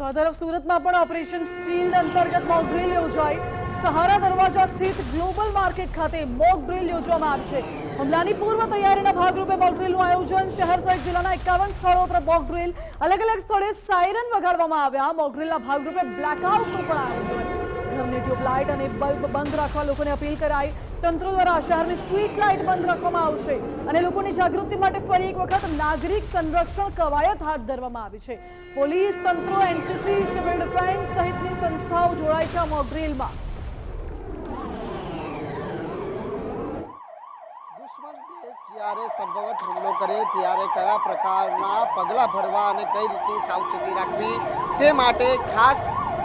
તો આ તરફ સુરતમાં પણ ઓપરેશન શીલ્ડ અંતર્ગત મોક ડ્રીલ યોજાઈ. સહારા દરવાજા સ્થિત ગ્લોબલ માર્કેટ ખાતે મોક ડ્રીલ યોજવામાં આવી છે. હુમલાની પૂર્વ તૈયારીના ભાગરૂપે મોક ડ્રીલનું આયોજન શહેર સહિત જિલ્લાના એકાવન સ્થળો પર મોક ડ્રીલ અલગ અલગ સ્થળે સાયરન વગાડવામાં આવ્યા. મોક ડ્રીલના ભાગરૂપે બ્લેકઆઉટનું પણ આયોજન. ઘરની ટ્યુબલાઇટ અને બલ્બ બંધ રાખવા લોકોને અપીલ કરાઈ. તંત્ર દ્વારા શહેરની સ્ટ્રીટ લાઇટ બંધ રાખવામાં આવશે અને લોકોની જાગૃતિ માટે ફરી એક વખત નાગરિક સંરક્ષણ કવાયત હાથ ધરવામાં આવી છે. પોલીસ તંત્ર, એનસીસી, સિવિલ ડિફેન્સ સહિતની સંસ્થાઓ જોડાય છે આ મોકડ્રીલમાં. જ્યારે સંભવત હુમલો કરે ત્યારે કયા પ્રકારના પગલાં ભરવા અને કઈ રીતની સાવચેતી રાખવી તે માટે ખાસ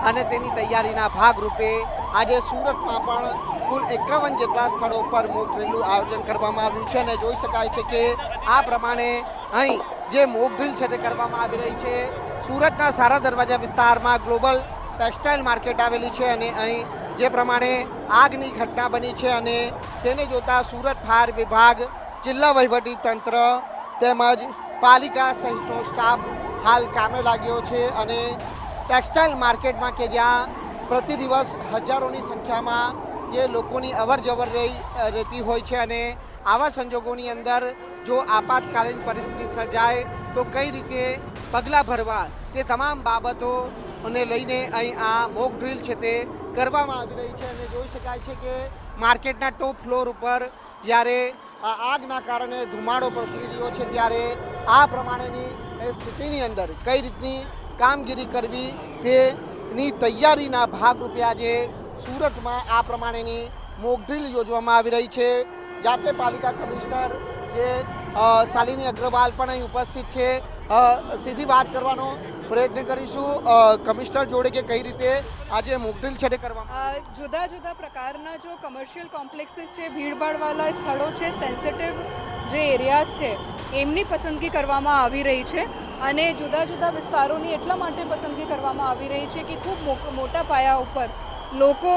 અને તેની તૈયારીના ભાગરૂપે આજે સુરતમાં પણ કુલ એકાવન જેટલા સ્થળો પર મોક ડ્રીલનું આયોજન કરવામાં આવ્યું છે અને જોઈ શકાય છે કે આ પ્રમાણે અહીં જે મોક ડ્રીલ છે તે કરવામાં આવી રહી છે. સુરતના સારા દરવાજા વિસ્તારમાં ગ્લોબલ ટેક્સટાઇલ માર્કેટ આવેલી છે અને અહીં જે પ્રમાણે આગની ઘટના બની છે અને તેને જોતા સુરત ફાયર વિભાગ, જિલ્લા વહીવટી તંત્ર તેમજ પાલિકા સહિતનો સ્ટાફ હાલ કામે લાગ્યો છે અને ટેક્સટાઇલ માર્કેટમાં કે જ્યાં પ્રતિ દિવસ હજારોની સંખ્યામાં જે લોકોની અવર જવર રહી રહેતી હોય છે અને આવા સંજોગોની અંદર જો આપાતકાલીન પરિસ્થિતિ સર્જાય, તો કઈ રીતે પગલાં ભરવા તે તમામ બાબતોને લઈને અહીં આ મોક ડ્રીલ છે તે કરવામાં આવી રહી છે અને જોઈ શકાય છે કે માર્કેટના ટોપ ફ્લોર ઉપર જ્યારે આ આગના કારણે ધુમાડો પ્રસરી રહ્યો છે, ત્યારે આ પ્રમાણેની સ્થિતિની અંદર કઈ રીતની કામગીરી કરવી તેની તૈયારીના ભાગરૂપે આજે સુરતમાં આ પ્રમાણેની મોક ડ્રીલ યોજવામાં આવી રહી છે. જાતે પાલિકા કમિશનર જે શાલિની અગ્રવાલ પણ અહીં ઉપસ્થિત છે. સીધી વાત કરવાનો પ્રયત્ન કરીશું. કમિશનર જોડે કે કઈ રીતે આજે મોકડ્રીલ છે તે કરવામાં જુદા જુદા પ્રકારના જો કમર્શિયલ કોમ્પ્લેક્સીસ છે ભીડભાડવાળા સ્થળો છે સેન્સિટિવ જે એરિયાઝ છે, એમની પસંદગી કરવામાં આવી રહી છે. અને જુદા જુદા વિસ્તારોની એટલા માટે પસંદગી કરવામાં આવી રહી છે કે ખૂબ મોટા પાયા ઉપર લોકો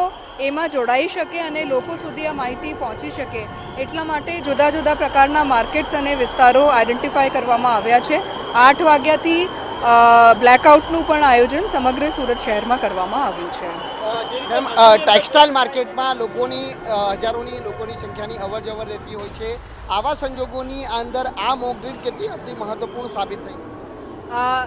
એમાં જોડાઈ શકે અને લોકો સુધી આ માહિતી પહોંચી શકે એટલા માટે જુદા જુદા પ્રકારના માર્કેટ્સ અને વિસ્તારો આઈડેન્ટિફાય કરવામાં આવ્યા છે. આઠ વાગ્યાથી બ્લેકઆઉટનું પણ આયોજન સમગ્ર સુરત શહેરમાં કરવામાં આવ્યું છે. મેમ ટેક્સટાઇલ માર્કેટમાં લોકોની હજારોની લોકોની સંખ્યાની અવર જવર રહેતી હોય છે. આવા સંજોગોની અંદર આ મોક ડ્રીલ કેટલી અતિ મહત્વપૂર્ણ સાબિત થઈ? આ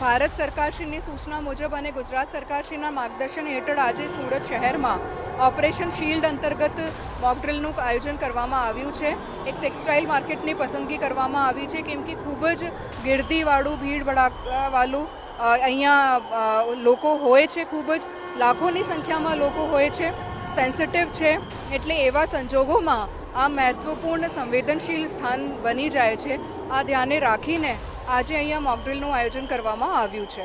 ભારત સરકારશ્રીની સૂચના મુજબ અને ગુજરાત સરકારશ્રીના માર્ગદર્શન હેઠળ આજે સુરત શહેરમાં ઓપરેશન શિલ્ડ અંતર્ગત મોકડ્રિલનું આયોજન કરવામાં આવ્યું છે. એક ટેક્સટાઇલ માર્કેટની પસંદગી કરવામાં આવી છે. કેમ કે ખૂબ જ ગીર્દીવાળું, ભીડ ભડાકાવાળું અહીંયા લોકો હોય છે ખૂબ જ. લાખોની સંખ્યામાં લોકો હોય છે. સેન્સિટિવ છે. એટલે એવા સંજોગોમાં આ મહત્વપૂર્ણ સંવેદનશીલ સ્થાન બની જાય છે. આ ધ્યાને રાખીને આજે અહીંયા મોકડ્રિલનું આયોજન કરવામાં આવ્યું છે.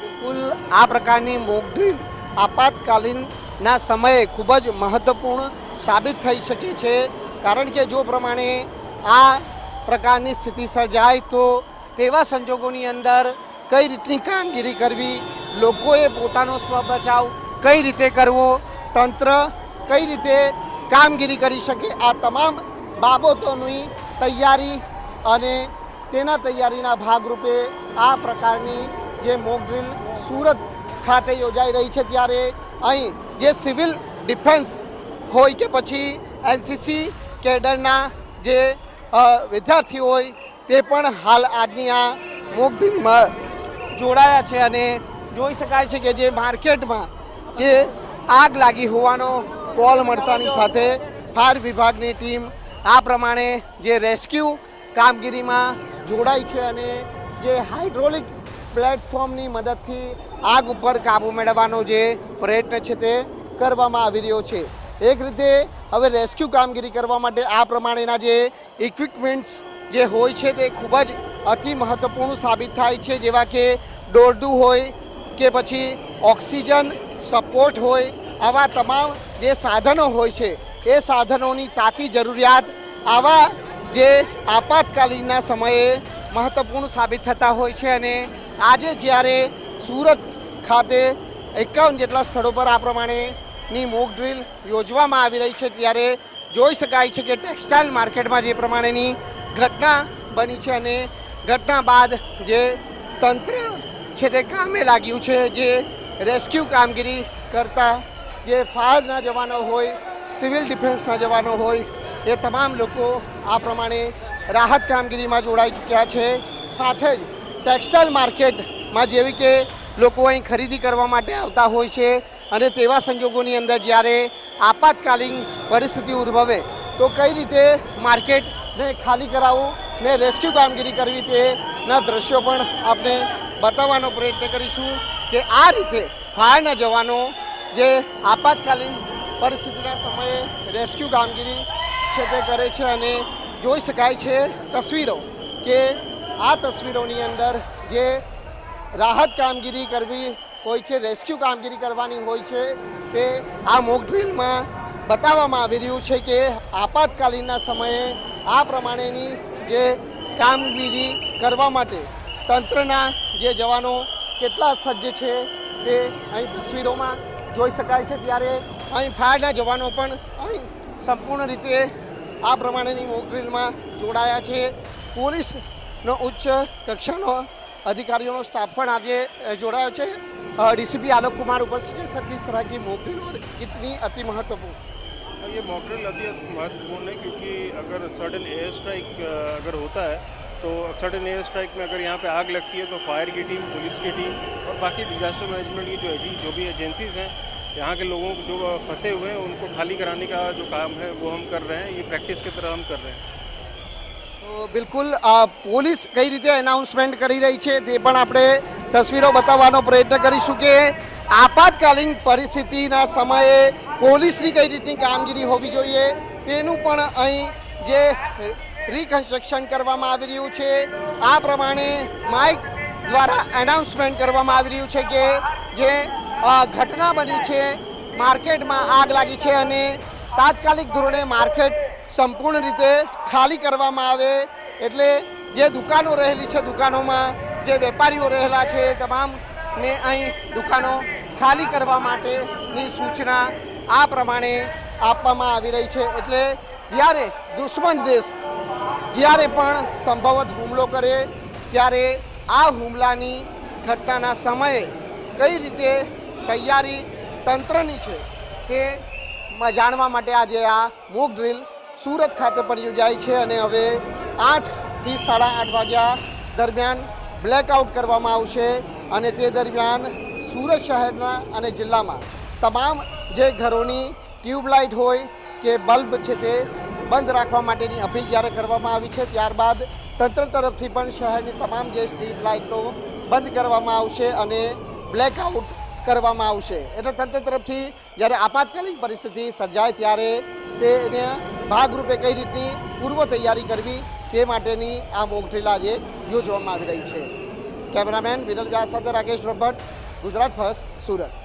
બિલકુલ, આ પ્રકારની મોકડ્રીલ આપાતકાલીનના સમયે ખૂબ જ મહત્વપૂર્ણ સાબિત થઈ શકે છે. કારણ કે જો પ્રમાણે આ પ્રકારની સ્થિતિ સર્જાય તો તેવા સંજોગોની અંદર કઈ રીતની કામગીરી કરવી, લોકોએ પોતાનો સ્વ બચાવ કઈ રીતે કરવો, તંત્ર કઈ રીતે કામગીરી કરી શકે, આ તમામ બાબતોની તૈયારી અને તેના તૈયારીના ભાગરૂપે આ પ્રકારની જે મોક ડ્રીલ સુરત ખાતે યોજાઈ રહી છે ત્યારે અહીં જે સિવિલ ડિફેન્સ હોય કે પછી એનસીસી કેડરના જે વિદ્યાર્થીઓ હોય તે પણ હાલ આજની આ મોક ડ્રીલમાં જોડાયા છે અને જોઈ શકાય છે કે જે માર્કેટમાં જે આગ લાગી હોવાનો કોલ મળતાની સાથે ફાયર વિભાગની ટીમ આ પ્રમાણે જે રેસ્ક્યુ કામગીરીમાં જોડાઈ છે અને જે હાઇડ્રોલિક પ્લેટફોર્મની મદદથી આગ ઉપર કાબૂ મેળવવાનો જે પ્રયત્ન છે તે કરવામાં આવી રહ્યો છે. એક રીતે હવે રેસ્ક્યુ કામગીરી કરવા માટે આ પ્રમાણેના જે ઇક્વિપમેન્ટ્સ જે હોય છે તે ખૂબ જ અતિ મહત્વપૂર્ણ સાબિત થાય છે. જેવા કે દોરડું હોય કે પછી ઓક્સિજન, સપોર્ટ હોય, આવા તમામ જે સાધનો હોય છે, એ સાધનોની તાતી જરૂરિયાત આવા જે આપાતકાલીનના સમયે મહત્વપૂર્ણ સાબિત થતા હોય છે અને આજે જ્યારે સુરત ખાતે એકાવન જેટલા સ્થળો પર આ પ્રમાણેની મોક ડ્રીલ યોજવામાં આવી રહી છે, ત્યારે જોઈ શકાય છે કે ટેક્સટાઇલ માર્કેટમાં જે પ્રમાણેની ઘટના બની છે અને ઘટના બાદ જે તંત્ર છે તે કામે લાગ્યું છે, જે રેસ્ક્યુ કામગીરી કરતા જે ફાયરના જવાનો હોય, સિવિલ ડિફેન્સના જવાનો હોય એ તમામ લોકો આ પ્રમાણે રાહત કામગીરીમાં જોડાઈ ચૂક્યા છે. સાથે જ ટેક્સટાઇલ માર્કેટમાં જેવી કે લોકો અહીં ખરીદી કરવા માટે આવતા હોય છે અને તેવા સંજોગોની અંદર જ્યારે આપાતકાલીન પરિસ્થિતિ ઉદ્ભવે, તો કઈ રીતે માર્કેટને ખાલી કરાવવું ને રેસ્ક્યુ કામગીરી કરવી તેના દ્રશ્યો પણ આપણે બતાવવાનો પ્રયત્ન કરીશું કે આ રીતે ફાયરના જવાનો જે આપાતકાલીન પરિસ્થિતિના સમયે રેસ્ક્યુ કામગીરી છે તે કરે છે અને જોઈ શકાય છે તસવીરો કે આ તસવીરોની અંદર જે રાહત કામગીરી કરવી હોય છે, રેસ્ક્યુ કામગીરી કરવાની હોય છે, તે આ મોક ડ્રીલમાં બતાવવામાં આવી રહ્યું છે કે આપાતકાલીનના સમયે આ પ્રમાણેની જે કામગીરી કરવા માટે તંત્રના જે જવાનો કેટલા સજ્જ છે, તે અહીં તસવીરોમાં જોઈ શકાય છે. ત્યારે અહીં ફાયરના જવાનો પણ અહીં સંપૂર્ણ રીતે આ પ્રમાણેની મોક ડ્રીલમાં જોડાયા છે પોલીસનો ઉચ્ચ કક્ષાનો अधिकारियों स्टाफ પણ આજે અ, જોડાયો છે ડીસીપી આલોક कुमार उपस्थित है सर किस तरह की मॉक ड्रिल और कितनी अति महत्वपूर्ण ये मॉकड्रिल अति महत्वपूर्ण है क्योंकि अगर सडन एयर स्ट्राइक अगर होता है तो सडन एयर स्ट्राइक में अगर यहाँ पे आग लगती है तो फायर की टीम पुलिस की टीम और बाकी डिजास्टर मैनेजमेंट की जो एजें- जो भी एजेंसीज हैं यहाँ के लोगों को जो फंसे हुए हैं उनको खाली कराने का जो काम है वो हम कर रहे हैं ये प्रैक्टिस की तरह हम कर रहे हैं તો બિલકુલ અ, પોલીસ કઈ રીતે એનાઉન્સમેન્ટ કરી રહી છે તે પણ આપણે તસવીરો બતાવવાનો પ્રયત્ન કરીશું કે આપાતકાલીન પરિસ્થિતિના સમયે પોલીસની કઈ રીતની કામગીરી હોવી જોઈએ તેનું પણ અહીં જે રિકન્સ્ટ્રક્શન કરવામાં આવી રહ્યું છે આ પ્રમાણે માઇક દ્વારા એનાઉન્સમેન્ટ કરવામાં આવી રહ્યું છે કે જે અ, ઘટના બની છે. માર્કેટમાં આગ લાગી છે અને તાત્કાલિક ધોરણે માર્કેટ સંપૂર્ણ રીતે ખાલી કરવામાં આવે. એટલે જે દુકાનો રહેલી છે, દુકાનોમાં જે વેપારીઓ રહેલા છે તમામને અહીં દુકાનો ખાલી કરવા માટેની સૂચના આ પ્રમાણે આપવામાં આવી રહી છે. એટલે જ્યારે દુશ્મન દેશ જ્યારે પણ સંભવત હુમલો કરે, ત્યારે આ હુમલાની ઘટનાના સમયે કઈ રીતે તૈયારી તંત્રની છે તે જાણવા માટે આજે આ મોક ડ્રીલ સુરત ખાતે પણ યોજાઈ છે અને હવે આઠથી સાડા આઠ વાગ્યા દરમિયાન બ્લેકઆઉટ કરવામાં આવશે અને તે દરમિયાન સુરત શહેરના અને જિલ્લામાં તમામ જે ઘરોની ટ્યુબલાઇટ હોય કે બલ્બ છે તે બંધ રાખવા માટેની અપીલ જ્યારે કરવામાં આવી છે, ત્યારબાદ તંત્ર તરફથી પણ શહેરની તમામ જે સ્ટ્રીટ લાઇટો બંધ કરવામાં આવશે અને બ્લેકઆઉટ કરવામાં આવશે. એટલે તંત્ર તરફથી જ્યારે આપાતકાલીન પરિસ્થિતિ સર્જાય ત્યારે તેને ભાગરૂપે કઈ રીતની પૂર્વ તૈયારી કરવી તે માટેની આ મોકડ્રીલ આજે યોજવામાં આવી રહી છે. કેમેરામેન વિનલ વ્યાસ સાથે રાકેશ ભટ્ટ ગુજરાત ફર્સ્ટ, સુરત.